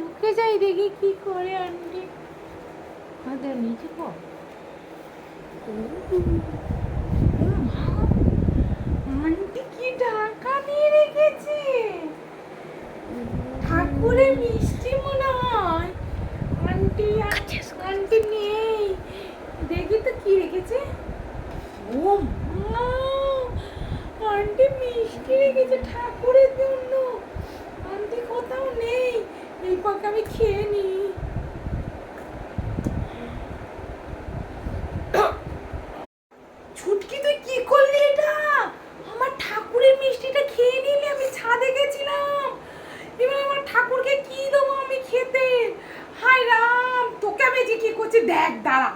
ঢুকে যাই দেখি কি করে আন্টি। নিচে আন্টি কি ঢাকা নিয়ে রেখেছে? ঠাকুরের মিষ্টি মনে হয়। আন্টি আন্টি নেই। দেখি তো কি রেখেছে। ও আন্টি মিষ্টি রেখেছে ঠাকুরের জন্য আন্টি কোথাও নেই এই পাকে আমি খেয়ে নিই ছুটকি, তুই কি করলি এটা? আমার ঠাকুরের মিষ্টিটা খেয়ে নিলি, আমি ছাদে গেছিলাম। এবার আমার ঠাকুরকে কি দেবো আমি খেতে? হায় রাম, তোকে আমি যে কি করছি, দেখ দাঁড়া।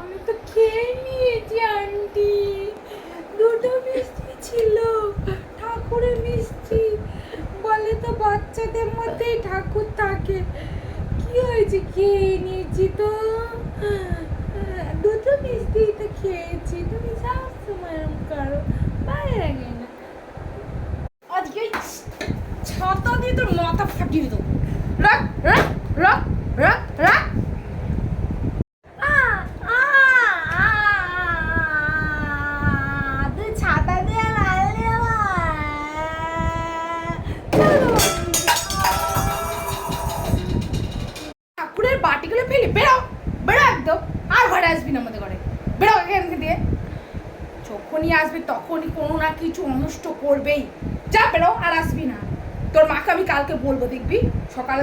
আমি তো খেয়ে নিয়েছি, আন্টি। দুটো মিষ্টি ছিল, ঠাকুরের মিষ্টি। বলে তো বাচ্চাদের মধ্যেই ঠাকুর থাকে। কি হয়েছে? খেয়ে নিয়েছি তো। দুটো মিষ্টি তো খেয়েছি। তুমি সময় করো। বাইরে লাগে না। আজকে ছাতা দিয়ে তোর মাথা ফাটিয়ে দেবো। রাখ রাখ। একদম আর ঘরে আসবি না আমাদের ঘরে। বেরো এখান দিয়ে যখনই আসবি তখনই কোনো না কিছু অনষ্ট করবেই। যা বেরো আর আসবি না। তোর মাকে আমি কালকে বলব, দেখবি? সকালে